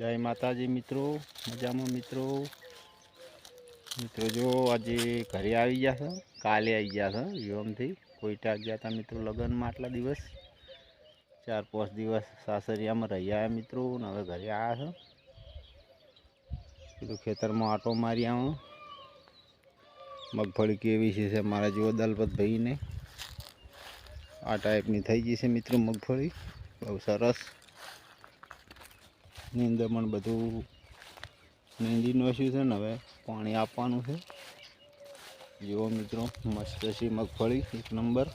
જય માતાજી મિત્રો, મજામાં મિત્રો. મિત્રો જો આજે ઘરે આવી ગયા છે, કાલે આવી ગયા છે યોમથી કોઈટા ગયા હતા મિત્રો લગ્નમાં આટલા દિવસ. ચાર પાંચ દિવસ સાસરિયામાં રહી આવ્યા મિત્રો ને હવે ઘરે આવ્યા છે. કીધું ખેતરમાં આટો મારી આવું. મગફળી કેવી છે મારા જેવો દલપતભાઈને આ ટાઈપની થઈ ગઈ છે મિત્રો મગફળી. બહુ સરસ. ની અંદર પણ બધું નીંદી નોશ્યું છે ને હવે? પાણી આપવાનું છે. જુઓ મિત્રો, મસ્ત છે મગફળી, એક નંબર.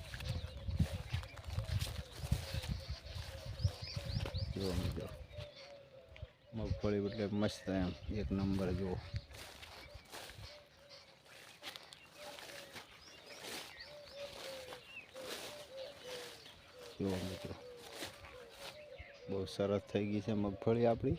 જુઓ મિત્રો, મગફળી એટલે મસ્ત એમ, એક નંબર જુઓ. જુઓ મિત્રો. બહુ સરસ થઈ ગઈ છે મગફળી આપણી.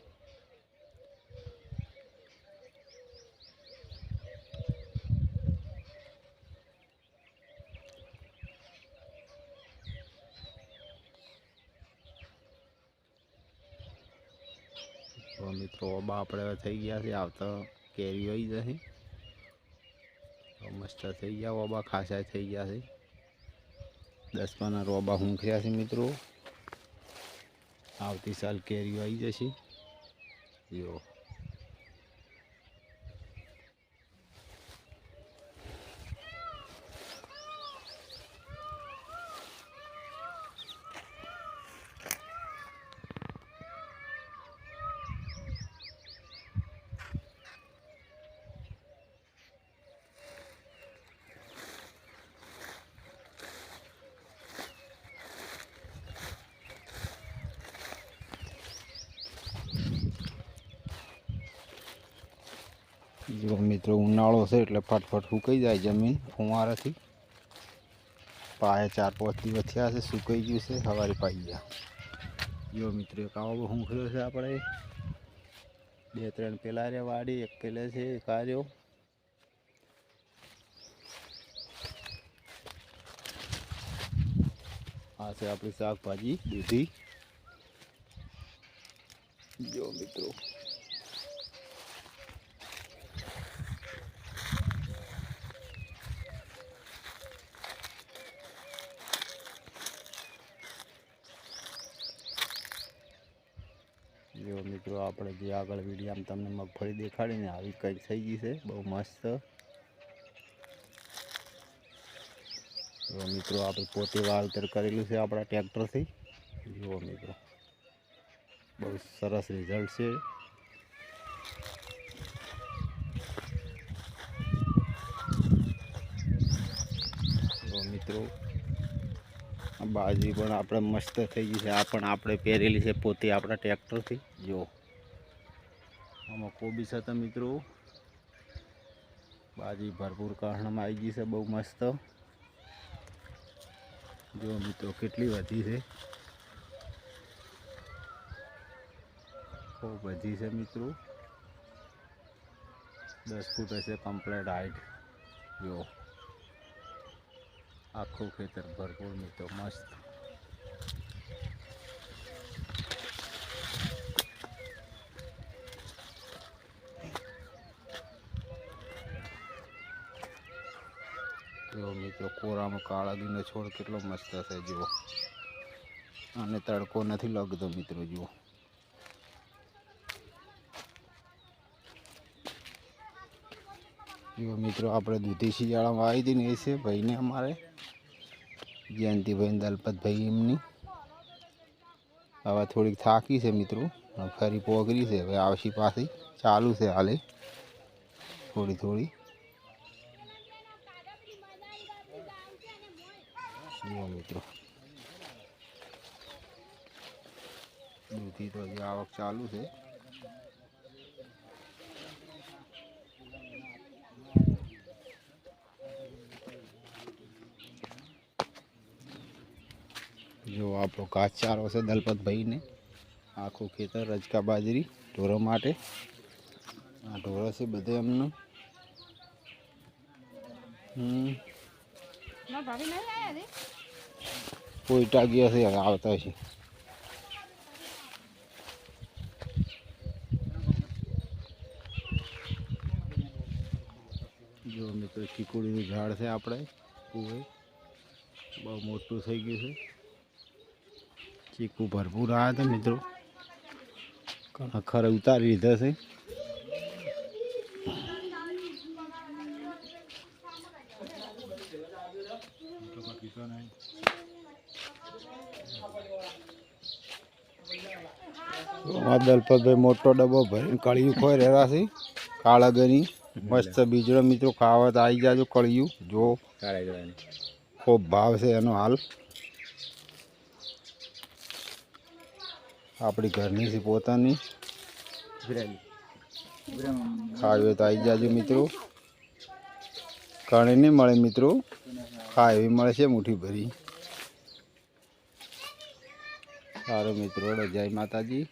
તો મિત્રો, ઓબા આપણે થઈ ગયા છે. આવતા કેરી આવી જશે મસ્ત થઈ ગયા. ઓબા ખાસા થઈ ગયા છે. દસ પાના રોબા હું છે મિત્રો. આવતી સાલ કેરીઓ આવી જશે. જો જો મિત્રો, ઉનાળો છે એટલે ફટફટ સુકાઈ જાય જમીન ફુવારાથી. પાએ ચાર પાંચ દિવસ થયા છે, સુકાઈ ગયું છે, સવારે પાઈ ગયા. જો મિત્રો, એક આવો હુંખર્યો છે આપણે. બે ત્રણ પેલા રે વાડી, એક પેલે છે, એક આર્યો આ છે આપણી શાકભાજી, દૂધી. જો મિત્રો જો મિત્રો, આપણે જે આગળ વિડીયામાં તમને મગફળી દેખાડીને આવી કંઈક થઈ ગઈ છે, બહુ મસ્ત. જો મિત્રો, આપણે પોતે વાવેતર કરેલું છે આપણા ટ્રેક્ટરથી. જુઓ મિત્રો, બહુ સરસ રિઝલ્ટ છે. મિત્રો આ બાજરી પણ આપણે મસ્ત થઈ ગઈ છે. આ પણ આપણે પહેરેલી છે પોતે આપણા ટ્રેક્ટરથી. જો. આમાં કોબી છે મિત્રો. બાજી ભરપૂર કારણમાં આવી ગઈ છે. બહુ મસ્ત. જો મિત્રો, કેટલી વધી છે. બહુ વધી છે મિત્રો. દસ ફૂટ હશે કમ્પ્લેટ હાઈટ જો. આખું ખેતર ભરપૂર મિત્રો, મસ્ત. જો મિત્રો, કોરામાં કાળા દીનો છોડ કેટલો મસ્ત છે, જુઓ. અને તડકો નથી લાગતો મિત્રો, જુઓ. જો મિત્રો, આપણે દૂધી શિયાળામાં આવી હતી ને એ છે ભાઈને અમારે. જયંતિભાઈ દલપતભાઈ એમની. હવે થોડીક થાકી છે મિત્રો, હવે ફરી પોગરી છે, હવે આવશી પાછી. ચાલુ છે હાલે, થોડી થોડી. જુઓ મિત્રો. દૂધી તો હજી આવક ચાલુ છે. आप लोग का चार वर्ष दलपत भाई ने आखो खेतर रजका बाजरी ढोरो मटे। हाँ, ढोरा से बदे अमन पोईटा गया से आता है। जो मित्र चिकोड़ी झाड़ से आप बहुत मोटू थी गए ચીકુ ભરપૂર આવ્યા હતા મિત્રો. ખરે ઉતારી લીધા છે. દલપતભાઈ મોટો ડબ્બો ભરીને કળિયું ખોઈ રહ્યા છે. કાળા ગની મસ્ત બીજડો મિત્રો ખાવા તો આવી જાજો કળિયું. જો ખૂબ ભાવ છે એનો હાલ. આપણી ઘરની છે પોતાની. ખાવી તો આવી જાજો મિત્રો. કણી નહીં મળે મિત્રો. ખાવી મળે છે મુઠ્ઠી ભરી. સારું મિત્રો જય માતાજી.